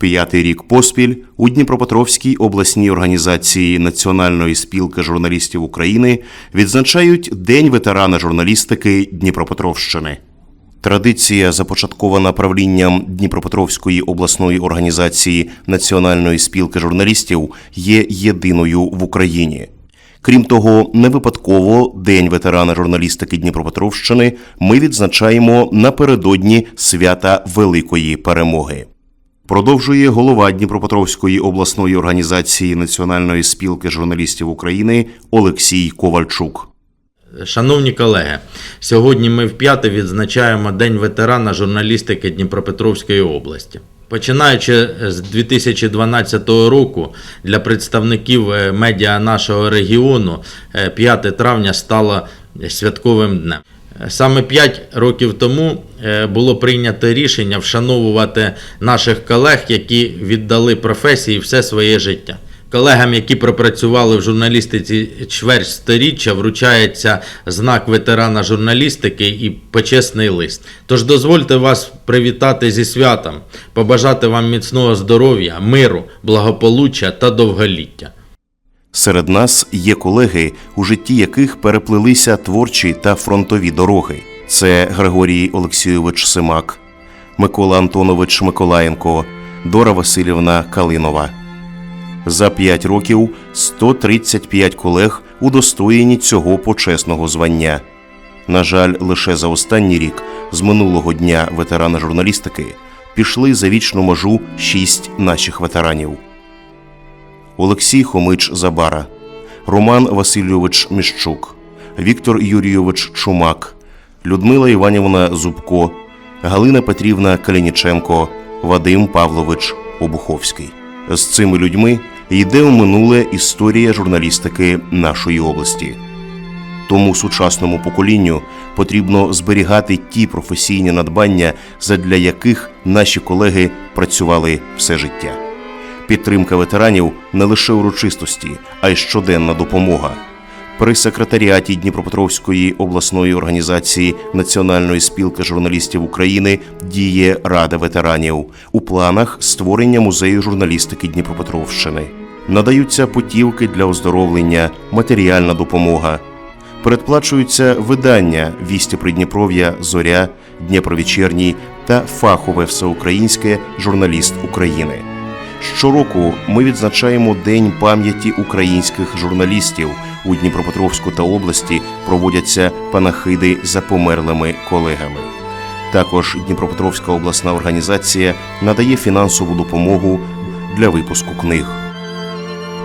П'ятий рік поспіль у Дніпропетровській обласній організації Національної спілки журналістів України відзначають День ветерана журналістики Дніпропетровщини. Традиція, започаткована правлінням Дніпропетровської обласної організації Національної спілки журналістів, є єдиною в Україні. Крім того, не випадково День ветерана журналістики Дніпропетровщини ми відзначаємо напередодні свята Великої перемоги. Продовжує голова Дніпропетровської обласної організації Національної спілки журналістів України Олексій Ковальчук. Шановні колеги, сьогодні ми вп'яте відзначаємо День ветерана журналістики Дніпропетровської області. Починаючи з 2012 року, для представників е, медіа нашого регіону е, 5 травня стало святковим днем. Саме 5 років тому е, було прийнято рішення вшановувати наших колег, які віддали професії все своє життя. Колегам, які пропрацювали в журналістиці чверть сторіччя, вручається знак ветерана журналістики і почесний лист. Тож дозвольте вас привітати зі святом, побажати вам міцного здоров'я, миру, благополуччя та довголіття. Серед нас є колеги, у житті яких переплилися творчі та фронтові дороги. Це Григорій Олексійович Симак, Микола Антонович Миколаєнко, Дора Васильівна Калинова. За п'ять років 135 колег удостоєні цього почесного звання. На жаль, лише за останній рік з минулого дня ветерана журналістики пішли за вічну межу шість наших ветеранів. Олексій Хомич Забара, Роман Васильович Міщук, Віктор Юрійович Чумак, Людмила Іванівна Зубко, Галина Петрівна Калініченко, Вадим Павлович Обуховський. З цими людьми йде у минуле історія журналістики нашої області. Тому сучасному поколінню потрібно зберігати ті професійні надбання, задля яких наші колеги працювали все життя. Підтримка ветеранів не лише урочистості, а й щоденна допомога. При секретаріаті Дніпропетровської обласної організації Національної спілки журналістів України діє Рада ветеранів у планах створення музею журналістики Дніпропетровщини. Надаються путівки для оздоровлення, матеріальна допомога. Передплачуються видання Вісті Придніпров'я, Зоря, Дніпровечерній та фахове всеукраїнське журналіст України. Щороку ми відзначаємо День пам'яті українських журналістів. У Дніпропетровську та області проводяться панахиди за померлими колегами. Також Дніпропетровська обласна організація надає фінансову допомогу для випуску книг.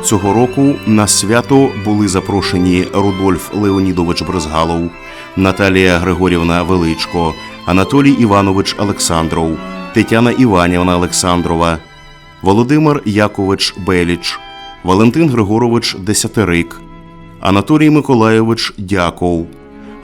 Цього року на свято були запрошені Рудольф Леонідович Брезгалов, Наталія Григорівна Величко, Анатолій Іванович Олександров, Тетяна Іванівна Олександрова, Володимир Якович Беліч, Валентин Григорович Десятерик, Анатолій Миколайович Дяков,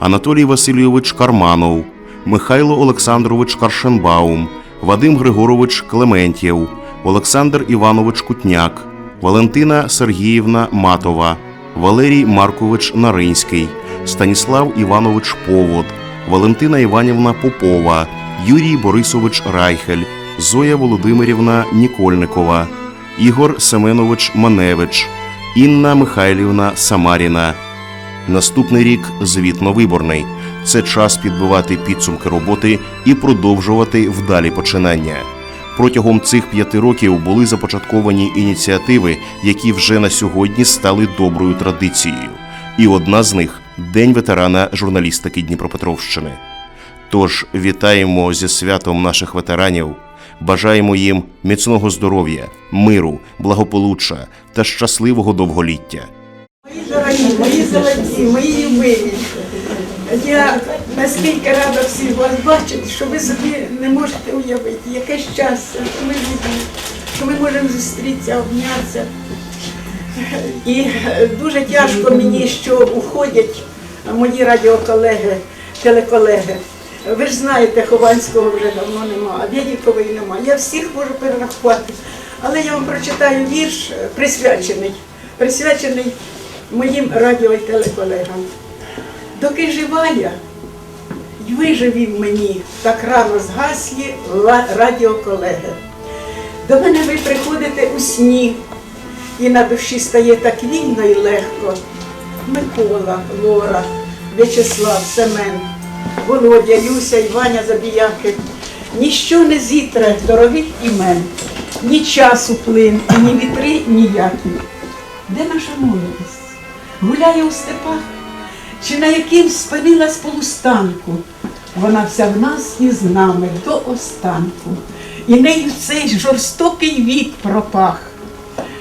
Анатолій Васильович Карманов, Михайло Олександрович Каршенбаум, Вадим Григорович Клементєв, Олександр Іванович Кутняк, Валентина Сергіївна Матова, Валерій Маркович Наринський, Станіслав Іванович Повод, Валентина Іванівна Попова, Юрій Борисович Райхель, Зоя Володимирівна Нікольникова, Ігор Семенович Маневич, Інна Михайлівна Самаріна. Наступний рік звітно-виборний. Це час підбивати підсумки роботи і продовжувати вдалі починання. Протягом цих п'яти років були започатковані ініціативи, які вже на сьогодні стали доброю традицією. І одна з них День ветерана журналістики Дніпропетровщини. Тож вітаємо зі святом наших ветеранів, бажаємо їм міцного здоров'я, миру, благополуччя та щасливого довголіття. Мої дорогі, мої золоті, мої любимі. Я наскільки рада всіх вас бачити, що ви собі не можете уявити, яке щастя, що ми живі, що ми можемо зустрітися, обнятися. І дуже тяжко мені, що уходять мої радіоколеги, телеколеги. Ви ж знаєте, Хованського вже давно нема, а Вєдікової нема. Я всіх можу перерахувати. Але я вам прочитаю вірш е, присвячений, присвячений моїм радіо і телеколегам. Доки жива я, й ви живі в мені, так рано згаслі радіоколеги. До мене ви приходите у сні, і на душі стає так вільно і легко. Микола, Лора, В'ячеслав, Семен, Володя, Люся і Ваня Забіяки. Ніщо не зітре дорогих імен, ні часу плин, ні вітри ніякі. Де наша молодість? Гуляє у степах, чи на яким спинилась полустанку? Вона вся в нас і з нами до останку. І нею цей жорстокий вік пропах.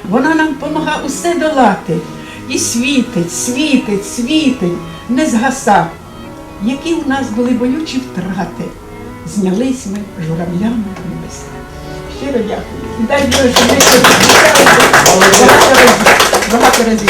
Вона нам помага усе долати. І світить, світить, світить, не згаса. Які у нас були болючі втрати, знялись ми журавлями в небеса. Щиро дякую. І дай Боже, щоб ми багато разів,